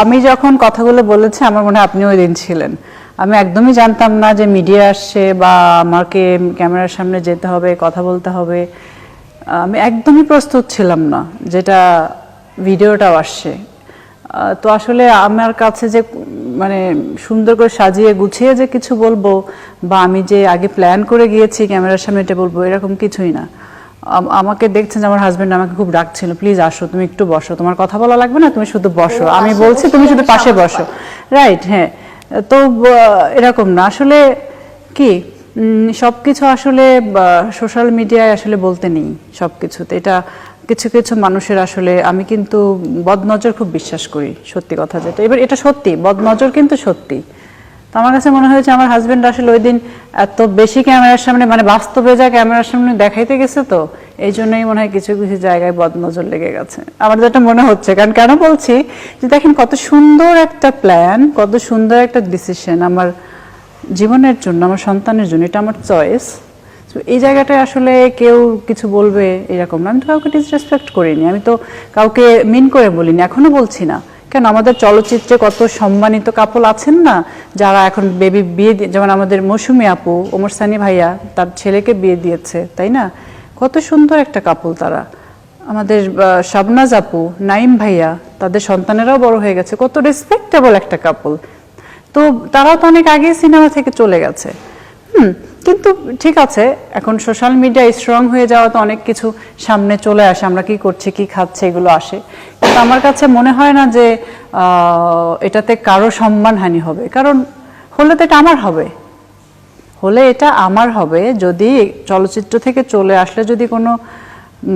আমি যখন কথাগুলো বলেছি, আমার মনে হয় আপনি ওই দিন ছিলেন। আমি একদমই জানতাম না যে মিডিয়া আসছে বা আমাকে ক্যামেরার সামনে যেতে হবে, কথা বলতে হবে। আমি একদমই প্রস্তুত ছিলাম না যেটা ভিডিওটাও আসছে। তো আসলে আমার কাছে যে মানে সুন্দর করে সাজিয়ে গুছিয়ে যে কিছু বলব বা আমি যে আগে প্ল্যান করে গিয়েছি ক্যামেরার সামনে এটা বলব, এরকম কিছুই না। আমাকে দেখছেন আমার হাজবেন্ড আমাকে খুব ডাকছিল প্লিজ আসো তুমি একটু বসো। তোমার কথা বলা লাগবে না তুমি শুধু বসো। আমি বলছি তুমি শুধু পাশে বসো। রাইট হ্যাঁ। তো এরকম না। আসলে কি সব কিছু আসলে সোশ্যাল মিডিয়ায় আসলে বলতে নেই সব কিছুতে এটা কিছু কিছু মানুষের আসলে আমি কিন্তু বদনজর খুব বিশ্বাস করি সত্যি কথা যেটা। এবার এটা সত্যি বদনজর কিন্তু সত্যি। তো আমার কাছে মনে হয়েছে আমার হাজবেন্ড আসলে ওই দিন এত বেশি ক্যামেরার সামনে মানে বাস্তবে যা ক্যামেরার সামনে দেখাইতে গেছে তো, এই জন্যই মনে হয় কিছু কিছু জায়গায় বদনজর লেগে গেছে। আমার যেটা মনে হচ্ছে, কারণ কেন বলছি যে দেখেন কত সুন্দর একটা প্ল্যান কত সুন্দর একটা ডিসিশন আমার জীবনের জন্য, আমার সন্তানের জন্য, এটা আমার চয়েস তো এই জায়গাটায় আসলে কেউ কিছু বলবে এরকম না। আমি তো কাউকে ডিসরেসপেক্ট করিনি, আমি তো কাউকে মিন করে বলিনি, এখনও বলছি না। কেন? আমাদের চলচ্চিত্রে কত সম্মানিত কাপল আছেন না, যারা এখন বেবি বিয়ে যেমন আমাদের মৌসুমি আপু, ওমর সানি ভাইয়া, তার ছেলেকে বিয়ে দিয়েছে, তাই না? কত সুন্দর একটা কাপল তারা। আমাদের শাবনাজ আপু, নাইম ভাইয়া, তাদের সন্তানেরাও বড় হয়ে গেছে। কত রেসপেক্টেবল একটা কাপল তো তারাও তো অনেক আগে সিনেমা থেকে চলে গেছে। হুম, কিন্তু ঠিক আছে, এখন সোশ্যাল মিডিয়া স্ট্রং হয়ে যাওয়া তো অনেক কিছু সামনে চলে আসে, আমরা কি করছি, কি খাচ্ছে, এগুলো আসে। কিন্তু আমার কাছে মনে হয় না যে এটাতে কারও সম্মানহানি হবে। কারণ হলে তো এটা আমার হবে। হলে এটা আমার হবে যদি চলচ্চিত্র থেকে চলে আসলে যদি কোনো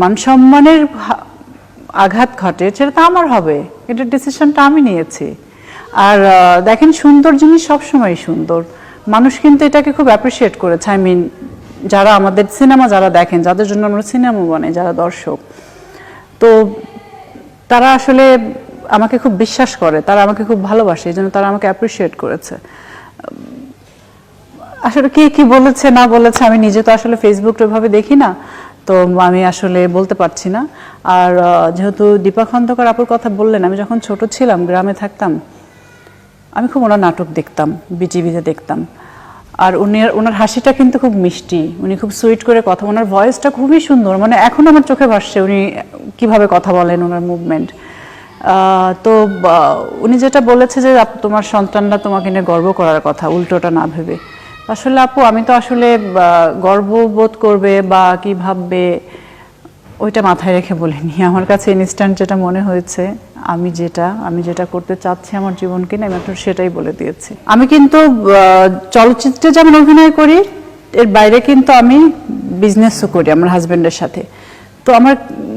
মান সম্মানের আঘাত ঘটে, সেটা তো আমার হবে। এটা ডিসিশনটা আমি নিয়েছি। আর দেখেন সুন্দর জিনিস সবসময় সুন্দর। মানুষ কিন্তু এটাকে খুব অ্যাপ্রিসিয়েট করেছে। আই মিন যারা আমাদের সিনেমা যারা দেখেন, যাদের জন্য আমরা সিনেমা বানাই, যারা দর্শক। তো তারা আসলে আমাকে খুব বিশ্বাস করে, তারা আমাকে খুব ভালোবাসে এই জন্য তারা আমাকে অ্যাপ্রিসিয়েট করেছে। আসলে কে কি বলেছে, না বলেছে, আমি নিজে তো আসলে ফেসবুক ওইভাবে দেখি না, তো আমি আসলে বলতে পারছি না। আর যেহেতু দীপা খন্দকার আপুর কথা বললেন, আমি যখন ছোট ছিলাম, গ্রামে থাকতাম, আমি খুব ওনার নাটক দেখতাম, বিটিভিতে দেখতাম। আর উনি ওনার হাসিটা কিন্তু খুব মিষ্টি। উনি খুব সুইট করে কথা ওনার ভয়েসটা খুবই সুন্দর। মানে এখন আমার চোখে ভাসছে উনি কীভাবে কথা বলেন ওনার মুভমেন্ট তো উনি যেটা বলেছে যে তোমার সন্তানরা তোমাকে নিয়ে গর্ব করার কথা, উল্টোটা না ভেবে। আসলে আপু, আমি তো আসলে গর্ববোধ করবে বা কি ভাববে ওইটা মাথায় রেখে বলিনি। আমার কাছে ইনস্ট্যান্ট যেটা মনে হয়েছে, আমি যেটা আমি যেটা করতে চাচ্ছি আমার জীবনকে না আমি সেটাই বলে দিয়েছি। আমি কিন্তু চলচ্চিত্রে যেমন অভিনয় করি, এর বাইরে কিন্তু আমি বিজনেসও করি আমার হাজবেন্ডের সাথে। তো আমার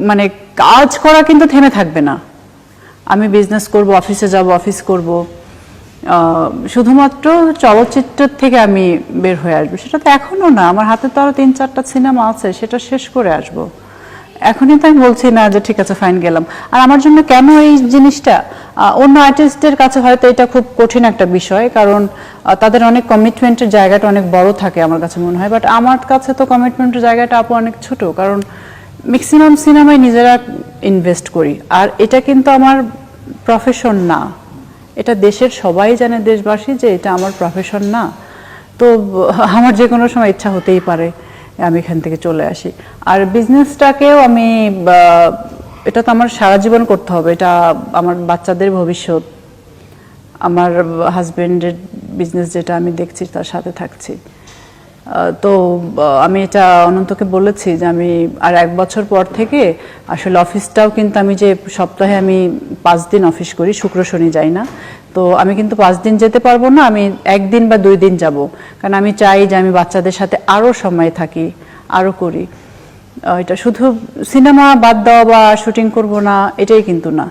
মানে কাজ করা কিন্তু থেমে থাকবে না। আমি বিজনেস করব অফিসে যাব অফিস করব। শুধুমাত্র চলচ্চিত্র থেকে আমি বের হয়ে আসব। সেটা তো এখনও না, আমার হাতে তো আরও তিন চারটা সিনেমা আছে, সেটা শেষ করে আসব। এখনই তো আমি বলছি না যে ঠিক আছে ফাইন গেলাম। আর আমার জন্য কেন এই জিনিসটা? অন্য আর্টিস্টদের কাছে হয়তো এটা খুব কঠিন একটা বিষয়, কারণ তাদের অনেক কমিটমেন্টের জায়গাটা অনেক বড় থাকে আমার কাছে মনে হয়। বাট আমার কাছে তো কমিটমেন্টের জায়গাটা আপু অনেক ছোট, কারণ ম্যাক্সিমাম সিনেমায় নিজেরা ইনভেস্ট করি। আর এটা কিন্তু আমার প্রফেশন না। এটা দেশের সবাই জানে, দেশবাসী, যে এটা আমার প্রফেশন না। তো, আমার যে কোনো সময় ইচ্ছা হতেই পারে। আমি এখান থেকে চলে আসি। আর বিজনেসটাকেও আমি এটা তো আমার সারা জীবন করতে হবে। এটা আমার বাচ্চাদের ভবিষ্যৎ। আমার হাজবেন্ডের বিজনেস যেটা আমি দেখছি, তার সাথে থাকছি। তো আমি এটা অনন্তকে বলেছি যে আমি আর এক বছর পর থেকে আসলে অফিসটাও কিন্তু আমি যে সপ্তাহে আমি পাঁচ দিন অফিস করি, শুক্র, শনি যাই না। তো আমি কিন্তু পাঁচ দিন যেতে পারব না, আমি একদিন বা দুই দিন যাব। কারণ আমি চাই যে আমি বাচ্চাদের সাথে আরও সময় থাকি আরও করি। এটা শুধু সিনেমা বাদ দেওয়া বা শুটিং করব না, এটাই কিন্তু না।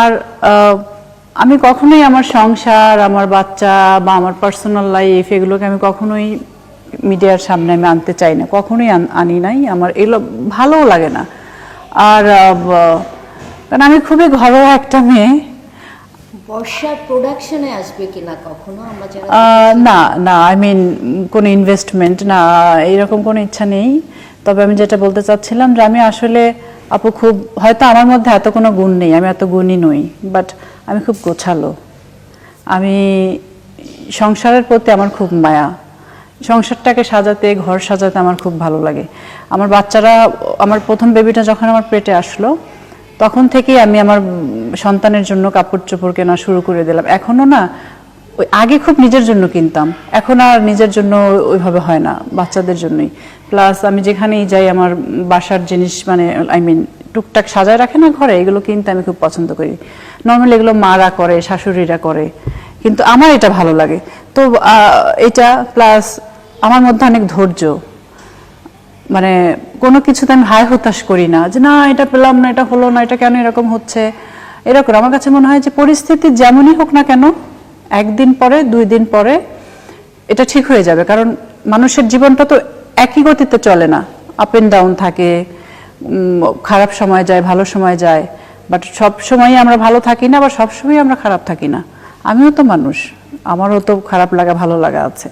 আর আমি কখনোই আমার সংসার, আমার বাচ্চা বা আমার পার্সোনাল লাইফ এগুলোকে আমি কখনোই মিডিয়ার সামনে আমি আনতে চাই না, কখনোই আনি নাই। আমার এগুলো ভালোও লাগে না। আর কারণ আমি খুবই ঘরোয়া একটা মেয়ে বর্ষা প্রোডাকশনে আসবে কিনা কখনো? না না আই মিন কোনো ইনভেস্টমেন্ট না, এরকম কোনো ইচ্ছা নেই। তবে আমি যেটা বলতে চাচ্ছিলাম যে আমি আসলে আপু খুব, হয়তো আমার মধ্যে এত কোনো গুণ নেই, আমি এত গুণী নই বাট আমি খুব গোছালো। আমি সংসারের প্রতি আমার খুব মায়া। সংসারটাকে সাজাতে, ঘর সাজাতে আমার খুব ভালো লাগে। আমার বাচ্চারা, আমার প্রথম বেবিটা যখন আমার পেটে আসলো তখন থেকেই আমি আমার সন্তানের জন্য কাপড় চোপড় কেনা শুরু করে দিলাম। এখনও না, ওই আগে খুব নিজের জন্য কিনতাম। এখন আর নিজের জন্য ওইভাবে হয় না, বাচ্চাদের জন্যই। প্লাস আমি যেখানেই যাই, আমার বাসার জিনিস মানে আই মিন টুকটাক সাজায় রাখে না ঘরে, এগুলো কিনতে আমি খুব পছন্দ করি। নর্মালি এগুলো মারা করে, শাশুড়িরা করে। কিন্তু আমার এটা ভালো লাগে। তো এটা প্লাস আমার মধ্যে অনেক ধৈর্য। মানে কোনো কিছুতে আমি হায় হতাশ করি না, যে না, এটা পেলাম না, এটা হলো না, এটা কেন এরকম হচ্ছে? এরকম, আমার কাছে মনে হয় যে পরিস্থিতি যেমনই হোক না কেন, একদিন পরে, দুই দিন পরে, এটা ঠিক হয়ে যাবে। কারণ মানুষের জীবনটা তো একই গতিতে চলে না। আপ এন্ড ডাউন থাকে খারাপ সময় যায়, ভালো সময় যায় বাট সব সময় আমরা ভালো থাকি না, আবার সব সময় আমরা খারাপ থাকি না। আমিও তো মানুষ, আমারও তো খারাপ লাগা, ভালো লাগা আছে।